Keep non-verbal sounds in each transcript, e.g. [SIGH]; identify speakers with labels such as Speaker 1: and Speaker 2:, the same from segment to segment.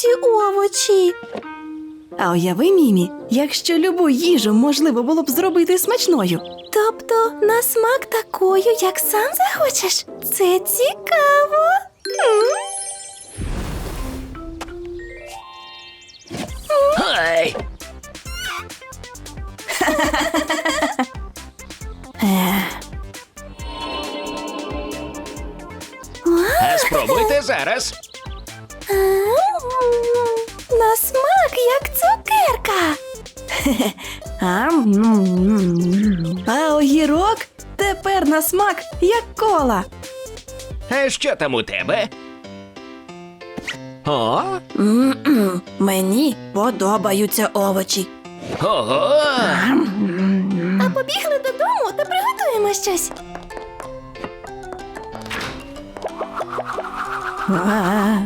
Speaker 1: ці овочі.
Speaker 2: А уяви, Мімі, якщо любу їжу можливо було б зробити смачною.
Speaker 1: Тобто на смак такою, як сам захочеш. Це цікаво.
Speaker 3: Ай! А спробуйте зараз.
Speaker 1: Як
Speaker 2: кола.
Speaker 3: А що там у тебе? О,
Speaker 2: М-м. Мені подобаються овочі.
Speaker 3: ого!
Speaker 1: А побігли додому та приготуємо щось.
Speaker 2: А,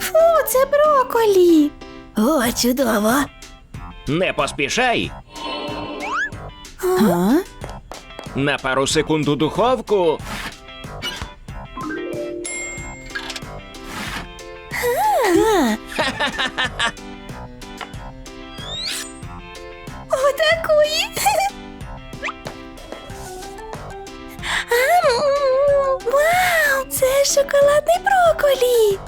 Speaker 1: Фу, це броколі.
Speaker 2: О, чудово.
Speaker 3: Не поспішай.
Speaker 2: А?
Speaker 3: На пару секунд у духовку. [LAUGHS]
Speaker 1: Отакої. Вау, це шоколадний броколі.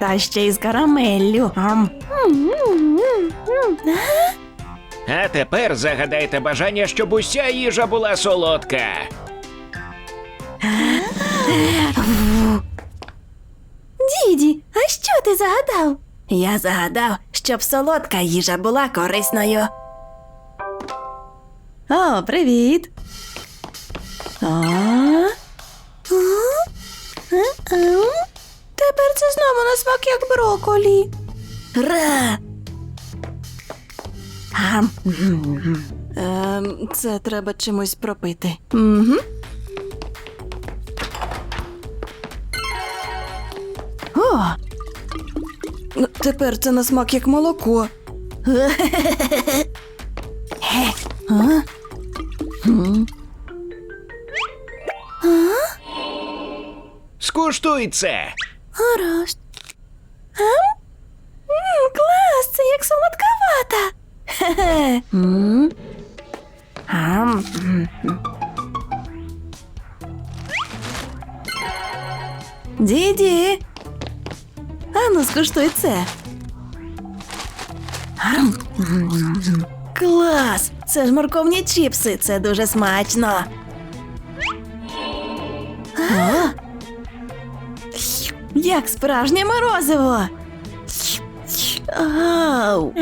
Speaker 2: Та ще й з карамеллю. Ам.
Speaker 3: А тепер загадайте бажання, щоб уся їжа була солодка.
Speaker 1: Діді, а що ти загадав?
Speaker 2: Я загадав, щоб солодка їжа була корисною. О, привіт. А?
Speaker 1: М? Тепер це знову на смак як броколі.
Speaker 2: Ра! Ам. Ем, це треба чимось пропити. Угу. О! Ну, Тепер це на смак як молоко. А?
Speaker 3: Скуштуй це.
Speaker 1: Гаразд. Ам? М, клас, це як солодкавата.
Speaker 2: Хе-хе. М. Ам. Діді. Ану, скуштуй це. Клас! Це ж морковні чіпси, це дуже смачно. А? Як справжнє морозиво. Ау.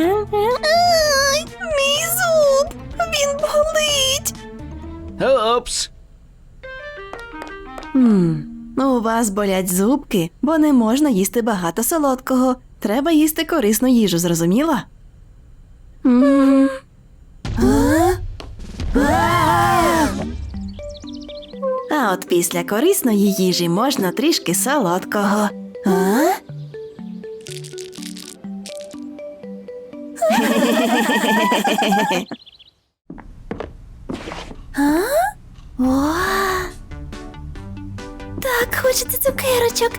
Speaker 3: Опс.
Speaker 2: У вас болять зубки, бо не можна їсти багато солодкого. Треба їсти корисну їжу, зрозуміла? А от після корисної їжі можна трішки солодкого. А?
Speaker 1: О! Так, хочеться цукерочок,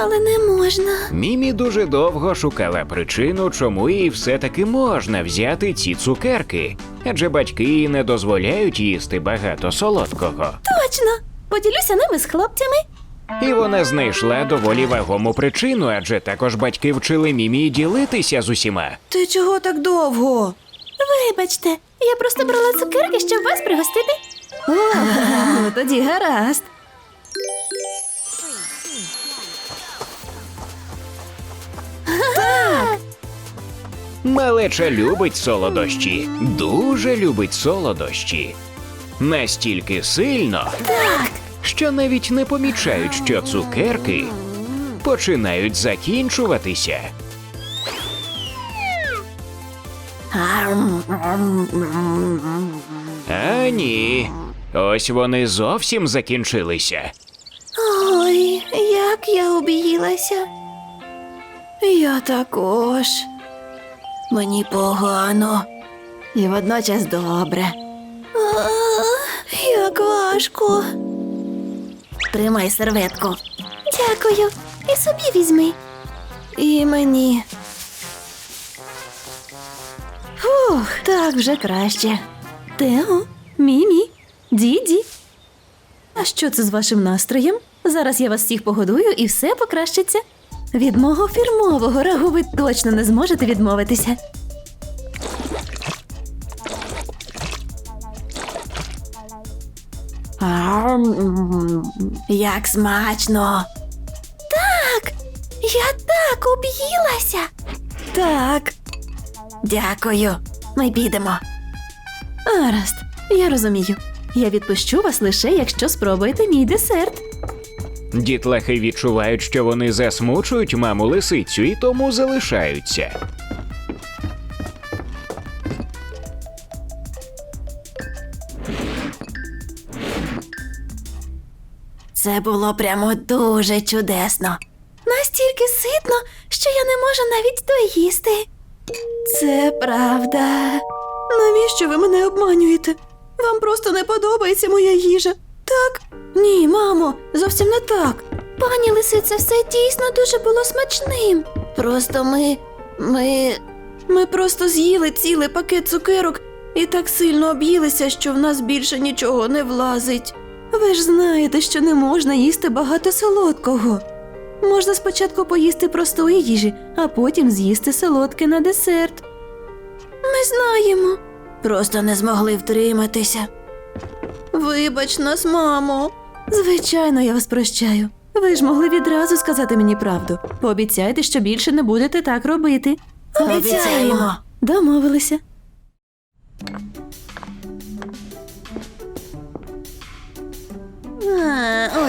Speaker 1: але не можна.
Speaker 3: Мімі дуже довго шукала причину, чому їй все-таки можна взяти ці цукерки, адже батьки їй не дозволяють їсти багато солодкого.
Speaker 1: Точно! Поділюся ними з хлопцями.
Speaker 3: І вона знайшла доволі вагому причину, адже також батьки вчили Мімі ділитися з усіма.
Speaker 2: Ти чого так довго?
Speaker 1: Вибачте, я просто брала цукерки, щоб вас пригостити.
Speaker 2: О, ну тоді гаразд.
Speaker 3: Малеча любить солодощі, дуже любить солодощі. Настільки сильно, що навіть не помічають, що цукерки починають закінчуватися. А ні, ось вони зовсім закінчилися.
Speaker 1: Ой, як я об'їлася.
Speaker 2: Я також. Мені погано. І водночас добре.
Speaker 1: Як важко.
Speaker 2: Тримай серветку.
Speaker 1: Дякую. І собі візьми. І мені. Фух, так вже краще. Тео, Мімі, Діді. А що це з вашим настроєм? Зараз я вас всіх погодую і все покращиться. Від мого фірмового рагу ви точно не зможете відмовитися. Як смачно.
Speaker 2: Так, я так об'їлася.
Speaker 1: Так. Дякую. Ми підемо. Гаразд, я розумію. Я відпущу вас лише, якщо спробуєте мій десерт.
Speaker 3: Дітлахи відчувають, що вони засмучують маму лисицю і тому залишаються.
Speaker 1: Це було прямо дуже чудесно.
Speaker 2: Настільки ситно, що я не можу навіть доїсти.
Speaker 1: Це правда. Навіщо ви мене обманюєте? Вам просто не подобається моя їжа. Так? Ні, мамо, зовсім не так.
Speaker 2: Пані лисице, все дійсно дуже було смачним.
Speaker 1: Просто ми. ми. Ми просто з'їли цілий пакет цукерок і так сильно об'їлися, що в нас більше нічого не влазить. Ви ж знаєте, що не можна їсти багато солодкого. Можна спочатку поїсти простої їжі, а потім з'їсти солодке на десерт.
Speaker 2: Ми знаємо.
Speaker 1: Просто не змогли втриматися. Вибач нас, мамо. Звичайно, я вас прощаю. Ви ж могли відразу сказати мені правду. Пообіцяйте, що більше не будете так робити.
Speaker 2: Обіцяємо.
Speaker 1: Домовилися.
Speaker 3: Ау!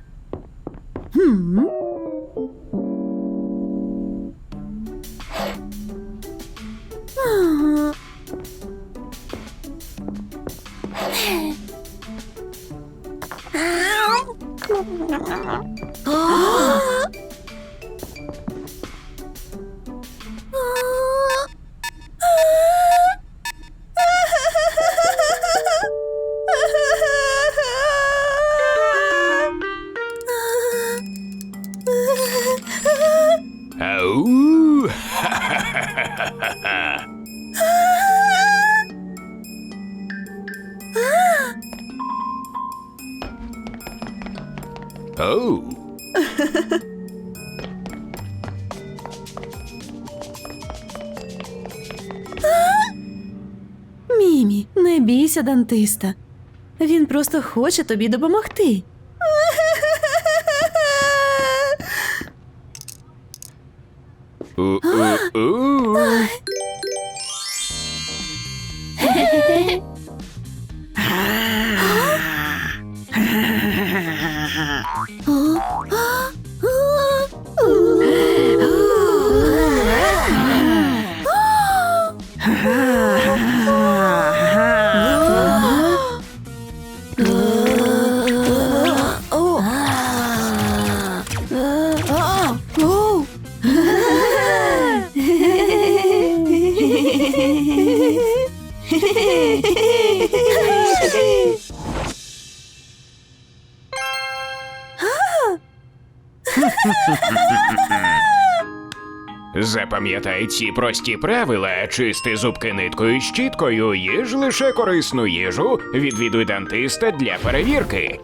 Speaker 1: не дантиста. Він просто хоче тобі допомогти.
Speaker 3: Запам'ятай ці прості правила: чисти зубки ниткою і щіткою, їж лише корисну їжу, відвідуй дантиста для перевірки.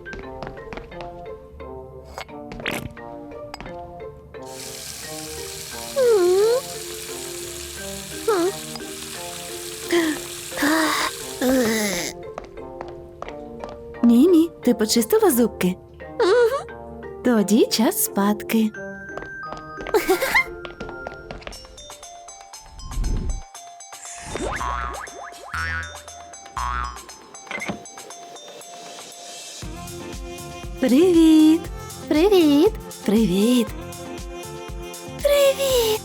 Speaker 1: Мімі, ти почистила зубки? Угу. Тоді час спадки. Привіт.
Speaker 2: Привіт.
Speaker 1: Привіт.
Speaker 2: Привіт.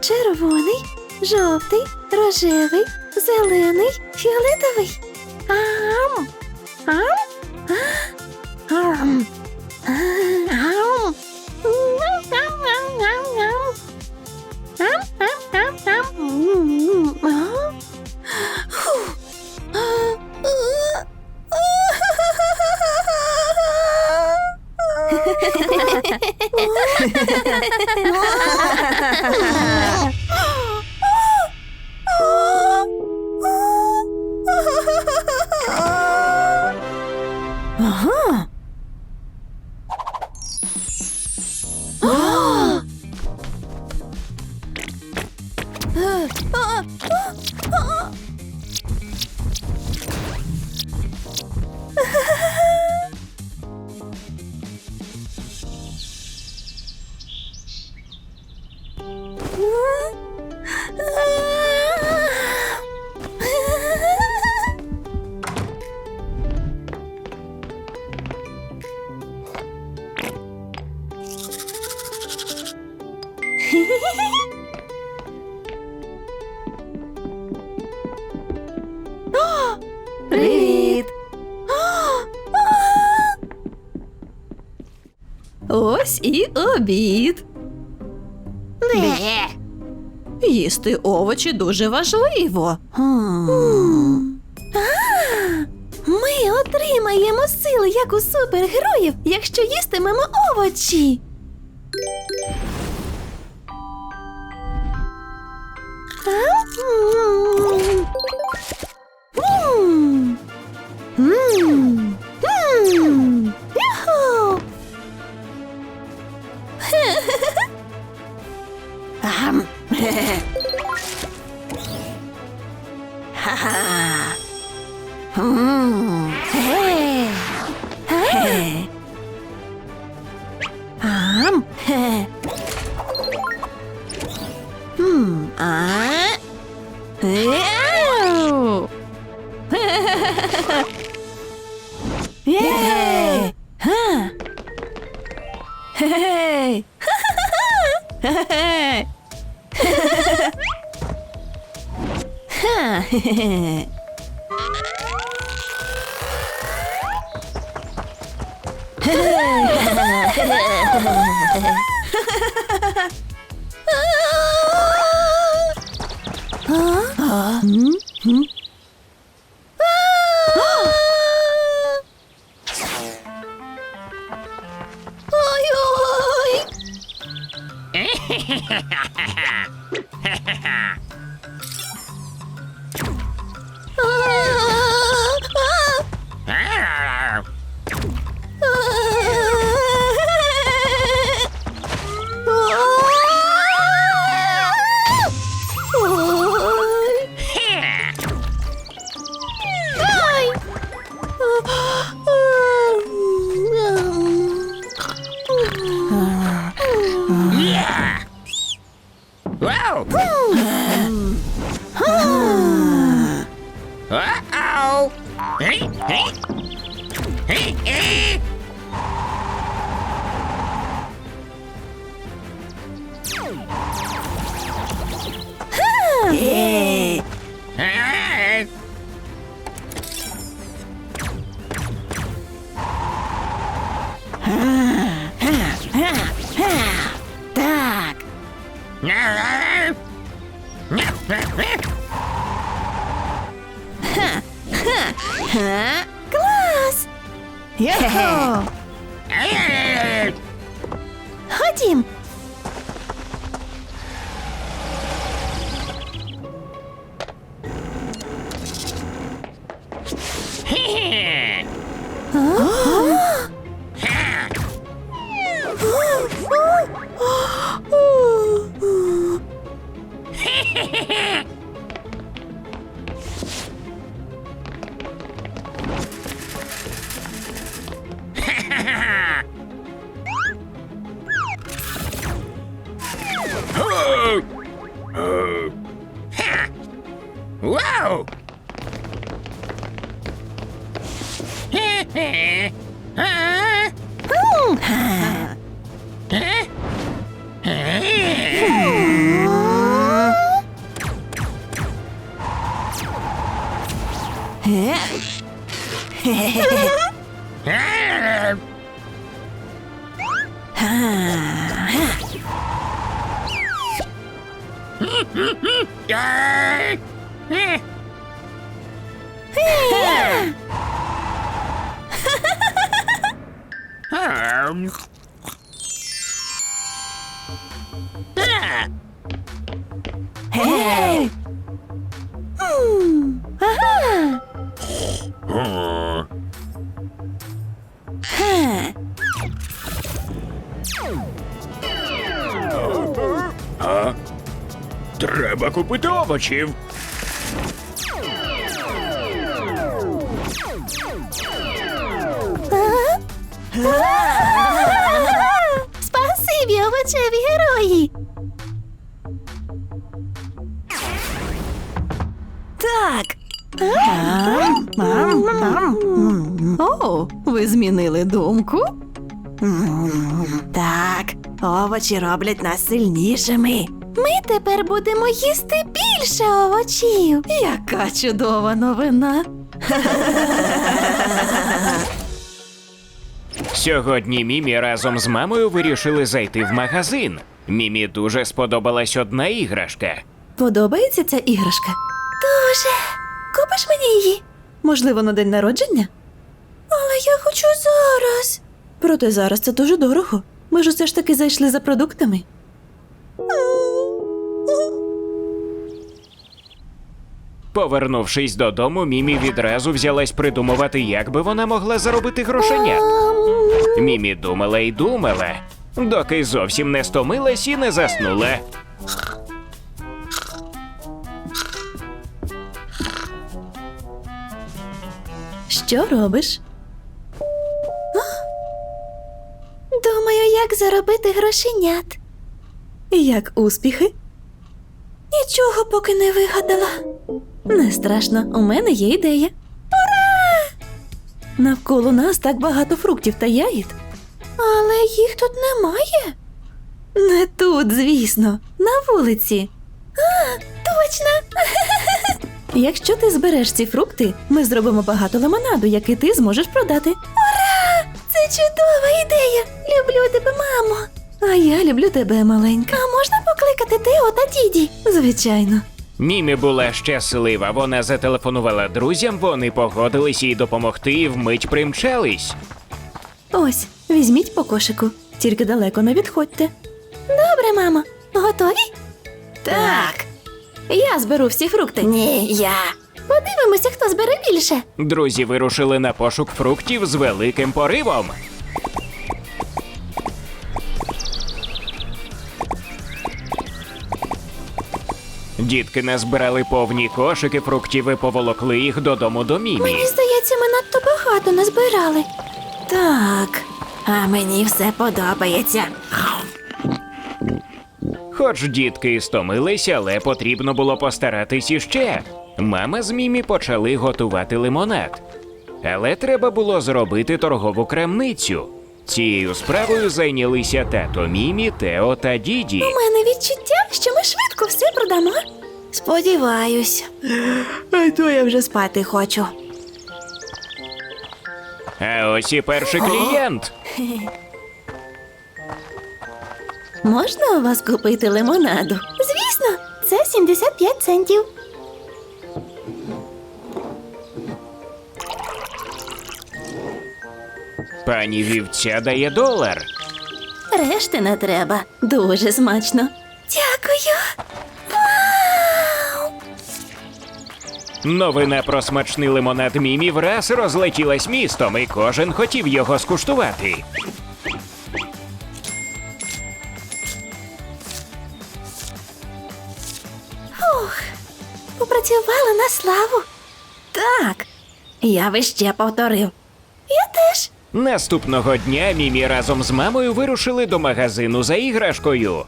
Speaker 1: Червоний, жовтий, рожевий, зелений, фіолетовий. Ам! Ам!
Speaker 4: Ось і обід. Не. Їсти овочі дуже важливо.
Speaker 1: Ми отримаємо сили, як у супергероїв, якщо їстимемо овочі.
Speaker 4: А?
Speaker 2: Hey!
Speaker 1: Ha ha ha! hey! [LAUGHS] Um,
Speaker 3: Треба купити овочів.
Speaker 2: Спасибі, овочеві герої.
Speaker 1: Так. О, ви змінили думку? Так, овочі роблять нас сильнішими.
Speaker 2: Ми тепер будемо їсти більше овочів.
Speaker 1: Яка чудова новина.
Speaker 3: Сьогодні Мімі разом з мамою вирішили зайти в магазин. Мімі дуже сподобалась одна іграшка.
Speaker 1: Подобається ця іграшка?
Speaker 2: Дуже. Купиш мені її?
Speaker 1: Можливо, на день народження?
Speaker 2: Але я хочу зараз.
Speaker 1: Проте зараз це дуже дорого. Ми ж усе ж таки зайшли за продуктами.
Speaker 3: Повернувшись додому, Мімі відразу взялась придумувати, як би вона могла заробити грошенят. Мімі думала і думала, доки зовсім не стомилась і не заснула.
Speaker 1: Що робиш?
Speaker 2: Думаю, як заробити грошенят.
Speaker 1: Як успіхи?
Speaker 2: Нічого поки не вигадала.
Speaker 1: Не страшно, у мене є ідея. Ура! Навколо нас так багато фруктів та ягід.
Speaker 2: Але їх тут немає.
Speaker 1: Не тут, звісно, на вулиці.
Speaker 2: Точно. [LAUGHS]
Speaker 1: Якщо ти збереш ці фрукти, ми зробимо багато лимонаду, який ти зможеш продати.
Speaker 2: Це чудова ідея. Люблю тебе, мамо.
Speaker 1: А я люблю тебе, маленька.
Speaker 2: А можна покликати Тео та діді?
Speaker 1: Звичайно.
Speaker 3: Мімі була щаслива. Вона зателефонувала друзям, вони погодились їй допомогти і вмить примчались.
Speaker 1: Ось, візьміть по кошику, тільки далеко не відходьте.
Speaker 2: Добре, мамо. Готові?
Speaker 1: Так. Я зберу всі фрукти.
Speaker 2: Ні, я. Подивимося, хто збере більше.
Speaker 3: Друзі вирушили на пошук фруктів з великим поривом. Дітки назбирали повні кошики фруктів і поволокли їх додому до Мімі.
Speaker 2: Мені здається, ми надто багато назбирали.
Speaker 1: Так. А мені все подобається.
Speaker 3: Хоч дітки і стомились, але потрібно було постаратись іще. Мама з Мімі почали готувати лимонад. Але треба було зробити торгову крамницю. Цією справою зайнялися тато Мімі, Тео та Діді.
Speaker 2: У мене відчуття, що ми швидко все продамо.
Speaker 1: Сподіваюсь. [GASPS] А то я вже спати хочу.
Speaker 3: А ось і перший [GASPS] клієнт.
Speaker 1: Можна у вас купити лимонаду?
Speaker 2: Звісно, це 75 центів.
Speaker 3: Пані вівця дає долар.
Speaker 1: Решти не треба. Дуже смачно.
Speaker 2: Дякую. Вау!
Speaker 3: Новина про смачний лимонад Мімі враз розлетілась містом, і кожен хотів його скуштувати.
Speaker 2: Попрацювала на славу.
Speaker 1: Так. Я би ще повторив.
Speaker 3: Наступного дня Мімі разом з мамою вирушили до магазину за іграшкою.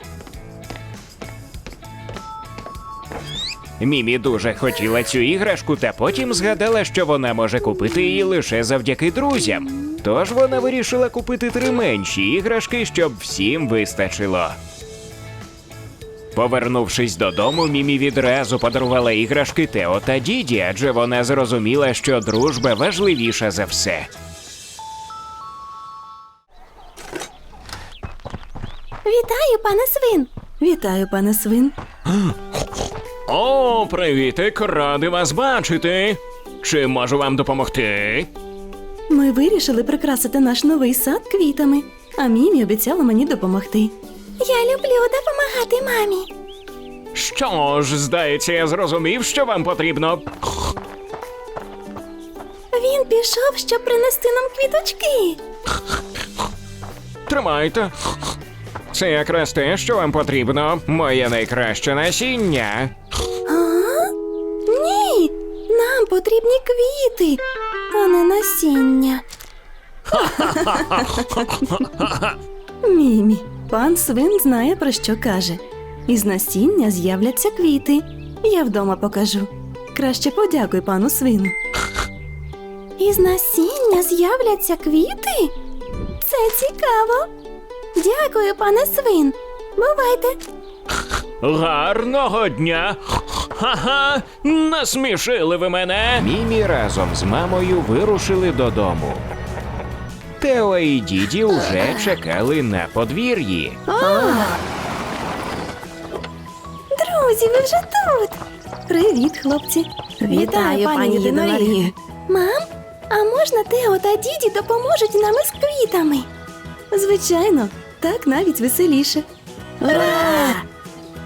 Speaker 3: Мімі дуже хотіла цю іграшку, та потім згадала, що вона може купити її лише завдяки друзям. Тож вона вирішила купити три менші іграшки, щоб всім вистачило. Повернувшись додому, Мімі відразу подарувала іграшки Тео та Діді, адже вона зрозуміла, що дружба важливіша за все.
Speaker 2: Вітаю, пане свин.
Speaker 1: Вітаю, пане свин.
Speaker 3: О, привітик, радий вас бачити. Чи можу вам допомогти?
Speaker 1: Ми вирішили прикрасити наш новий сад квітами, а Мімі обіцяла мені допомогти.
Speaker 2: Я люблю допомагати мамі.
Speaker 3: Що ж, здається, я зрозумів, що вам потрібно.
Speaker 2: Він пішов, щоб принести нам квіточки.
Speaker 3: Тримайте. Це якраз те, що вам потрібно. Моє найкраще насіння.
Speaker 2: А? Ні, нам потрібні квіти, а не насіння. [LAUGHS]
Speaker 1: Мімі, пан свин знає про що каже. Із насіння з'являться квіти. Я вдома покажу. Краще подякуй пану свину. [LAUGHS]
Speaker 2: Із насіння з'являться квіти? Це цікаво. Дякую, пане свин. Бувайте.
Speaker 3: Гарного дня! Ха-ха! Насмішили ви мене! Мімі разом з мамою вирушили додому. Тео і діді вже чекали на подвір'ї.
Speaker 2: Друзі, ви вже тут.
Speaker 1: Привіт, хлопці.
Speaker 2: Вітаю, пані Єдиноріг. Мам, а можна Тео та діді допоможуть нам із квітами?
Speaker 1: Звичайно, так навіть веселіше.
Speaker 2: Ура!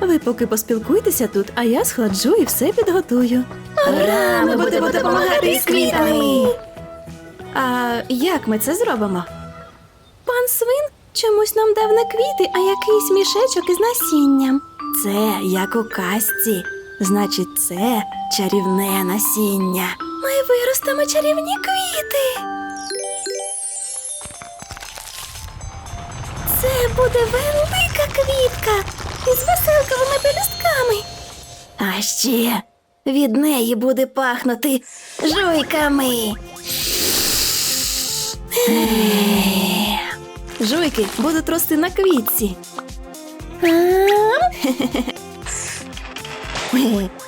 Speaker 1: Ви поки поспілкуйтеся тут, а я сходжу і все підготую.
Speaker 2: Ура! Ми будемо допомагати із квітами!
Speaker 1: А як ми це зробимо? Пан свин чомусь нам дав не квіти, а якийсь мішечок із насінням. Це як у казці. Значить, це чарівне насіння.
Speaker 2: Ми виростемо чарівні квіти. Буде велика квітка із веселковими пелюстками. А ще від неї буде пахнути жуйками.
Speaker 1: Жуйки будуть рости на квітці.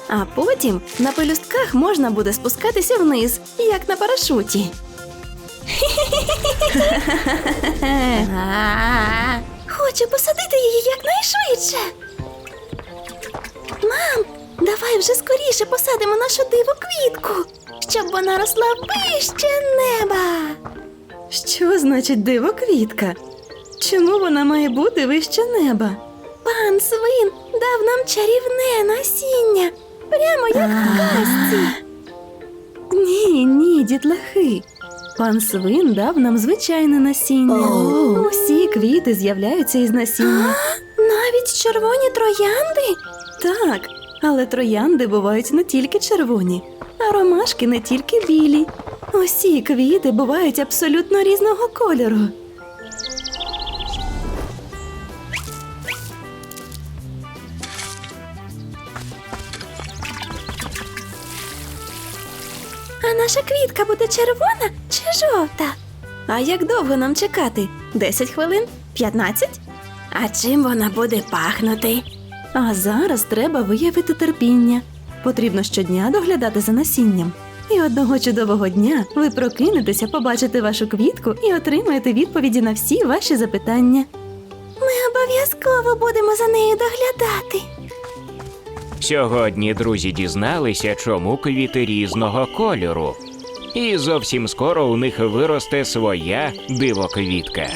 Speaker 1: А потім на пелюстках можна буде спускатися вниз, як на парашуті. [LAUGHS]
Speaker 2: Хочу посадити її якнайшвидше. Мам, давай вже скоріше посадимо нашу диву квітку, щоб вона росла вище неба.
Speaker 1: Що значить диво квітка? Чому вона має бути вище неба?
Speaker 2: Пан свин дав нам чарівне насіння, прямо як в казці.
Speaker 1: Ні, ні, дітлахи. Пан свин дав нам звичайне насіння. Усі квіти з'являються із насіння.
Speaker 2: Навіть червоні троянди.
Speaker 1: Так, але троянди бувають не тільки червоні, а ромашки не тільки білі. Усі квіти бувають абсолютно різного кольору.
Speaker 2: А наша квітка буде червона чи жовта?
Speaker 1: А як довго нам чекати? 10 хвилин? 15?
Speaker 2: А чим вона буде пахнути?
Speaker 1: А зараз треба виявити терпіння. Потрібно щодня доглядати за насінням. І одного чудового дня ви прокинетеся, побачите вашу квітку і отримаєте відповіді на всі ваші запитання.
Speaker 2: Ми обов'язково будемо за нею доглядати.
Speaker 3: Сьогодні друзі дізналися, чому квіти різного кольору. І зовсім скоро у них виросте своя дивоквітка.